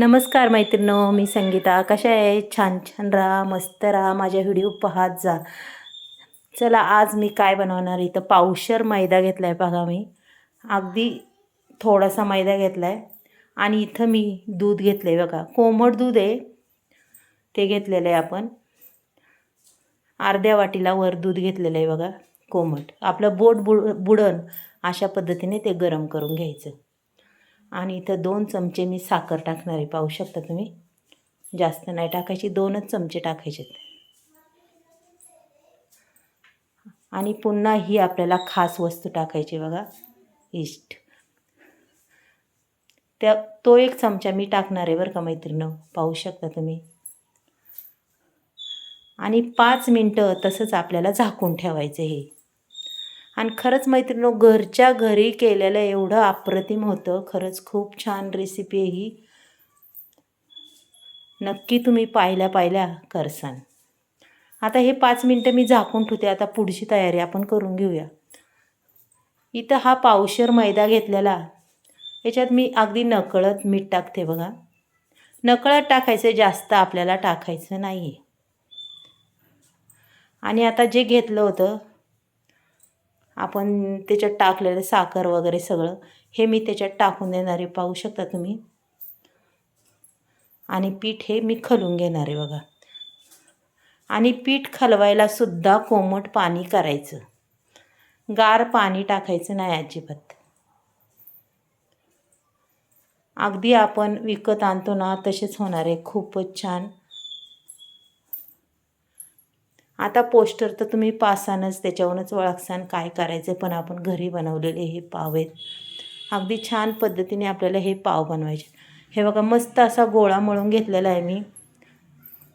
नमस्कार मैत्रिणो मी संगीता. कशा आहे? छान छान राहा मस्त राहा. माझ्या व्हिडिओ पाहत जा. चला आज मी काय बनवणार इथं पावशर मैदा घेतला आहे बघा मी. अगदी थोडासा मैदा घेतला आहे आणि इथं मी दूध घेतलं आहे बघा. कोमट दूध आहे. ते घेतलेलं आहे आपण. अर्ध्या वाटीला वर दूध घेतलेलं आहे बघा कोमट. आपलं बोट बुड बुडण अशा पद्धतीने ते गरम करून घ्यायचं. आणि इथं दोन चमचे मी साखर टाकणार आहे. पाहू शकता तुम्ही? जास्त नाही टाकायची दोनच चमचे टाकायचे आणि पुन्हा ही आपल्याला खास वस्तू टाकायची बघा. इष्ट. त्या तो एक चमचा मी टाकणार आहे बरं का मैत्रिणं पाहू शकता तुम्ही? आणि पाच मिनटं तसंच आपल्याला झाकून ठेवायचं हे आणि खरंच मैत्रिणी घरच्या घरी केलेलं एवढं अप्रतिम होतं. खरंच खूप छान रेसिपी आहे ही. नक्की तुम्ही पाहिल्या पाहिल्या करसान. आता हे पाच मिनटं मी झाकून ठेवते. आता पुढची तयारी आपण करून घेऊया. इथं हा पावशर मैदा घेतलेला. याच्यात मी अगदी नकळत मीठ टाकते बघा. नकळत टाकायचं जास्त आपल्याला टाकायचं नाही आहे आणि आता जे घेतलं होतं आपण त्याच्यात टाकलेलं साखर वगैरे सगळं हे मी त्याच्यात टाकून देणार आहे पाहू शकता तुम्ही? आणि पीठ हे मी खलून घेणार आहे बघा. आणि पीठ खलवायला सुद्धा कोमट पाणी करायचं. गार पाणी टाकायचं नाही अजिबात. अगदी आपण विकत आणतो ना तसेच होणार आहे. खूपच छान. आता पोस्टर तर तुम्ही पासानच त्याच्यावरूनच ओळखसान काय करायचं पण आपण घरी बनवलेले हे पाव आहेत. अगदी छान पद्धतीने आपल्याला हे पाव बनवायचे. हे बघा मस्त असा गोळा मळून घेतलेला आहे मी.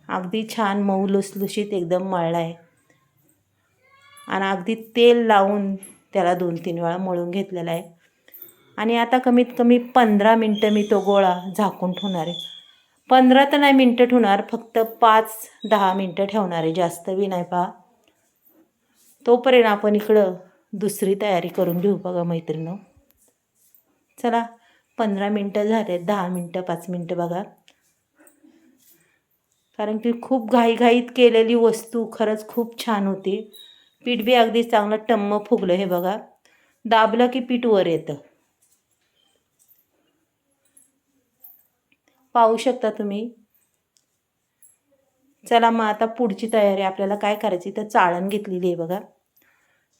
अगदी छान मऊ लुसलुशीत एकदम मळला आहे. आणि अगदी तेल लावून त्याला दोन तीन वेळा मळून घेतलेला आहे. आणि आता कमीत कमी पंधरा मिनटं मी तो गोळा झाकून ठेवणार आहे. पंधरा तर नाही मिनटं ठेवणार फक्त पाच दहा मिनटं ठेवणार आहे. जास्त बी नाही पहा. तोपर्यंत आपण इकडं दुसरी तयारी करून घेऊ बघा मैत्रिणं चला पंधरा मिनटं झाले दहा मिनटं पाच मिनटं बघा. कारण की खूप घाईघाईत केलेली वस्तू खरंच खूप छान होती. पीठ बी अगदी चांगलं टम्म फुगलं हे बघा. दाबलं की पीठ वर येतं. पाहू शकता तुम्ही. चला मग आता पुढची तयारी आपल्याला काय करायची तर चाळण घेतलेली आहे बघा.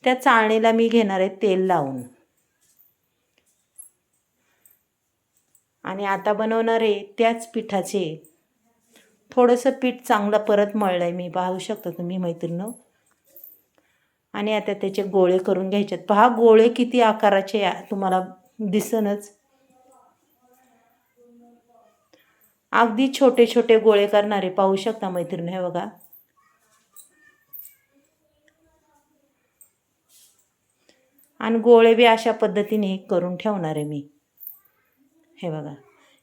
त्या चाळणीला मी घेणार आहे तेल लावून. आणि आता बनवणार आहे त्याच पिठाचे. थोडंसं पीठ चांगलं परत मळलं आहे मी पाहू शकता तुम्ही मैत्रिणं आणि आता त्याचे गोळे करून घ्यायचे पहा गोळे किती आकाराचे तुम्हाला दिसनच. अगदी छोटे छोटे गोळे करणारे पाहू शकता मैत्रिणी हे बघा. आणि गोळे बी अशा पद्धतीने करून ठेवणार आहे मी. हे बघा.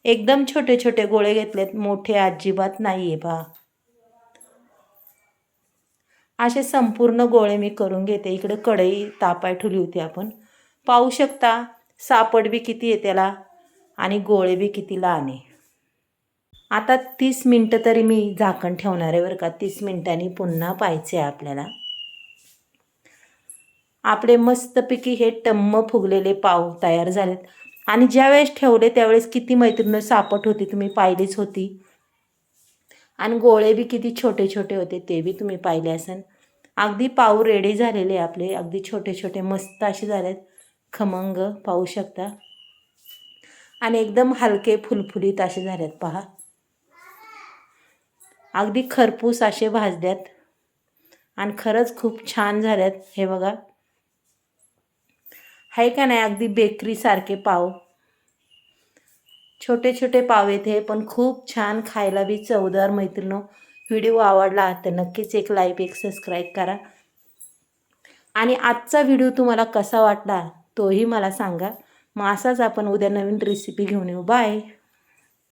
एकदम छोटे छोटे गोळे घेतलेत. मोठे अजिबात नाही आहे बा. असे संपूर्ण गोळे मी करून घेते. इकडे कढई तापाय ठेवली होती आपण. पाहू शकता सापड बी किती आहे त्याला आणि गोळे बी किती लहान आहे. आता तीस मिनटं तरी मी झाकण ठेवणार आहे बरं का. तीस मिनटांनी पुन्हा पाहायचे आहे आपल्याला. आपले मस्तपैकी हे टम्म फुगलेले पाव तयार झालेत. आणि ज्यावेळेस ठेवले त्यावेळेस किती मैत्रिणी सापट होती तुम्ही पाहिलीच होती. आणि गोळे बी किती छोटे छोटे होते ते बी तुम्ही पाहिले असन. अगदी पाव रेडी झालेले आपले अगदी छोटे छोटे मस्त असे झालेत. खमंग पाहू शकता. आणि एकदम हलके फुलफुलीत असे झालेत पहा. अगदी खरपूस असे भाजल्यात. आणि खरंच खूप छान झाल्यात. हे बघा. आहे का नाही? अगदी बेकरीसारखे पाव. छोटे छोटे पाव येत हे पण खूप छान खायला बी चवदार मैत्रिणो. व्हिडिओ आवडला तर नक्कीच एक लाईक एक सबस्क्राईब करा. आणि आजचा व्हिडिओ तुम्हाला कसा वाटला तोही मला सांगा. मग असाच आपण उद्या नवीन रेसिपी घेऊन येऊ. बाय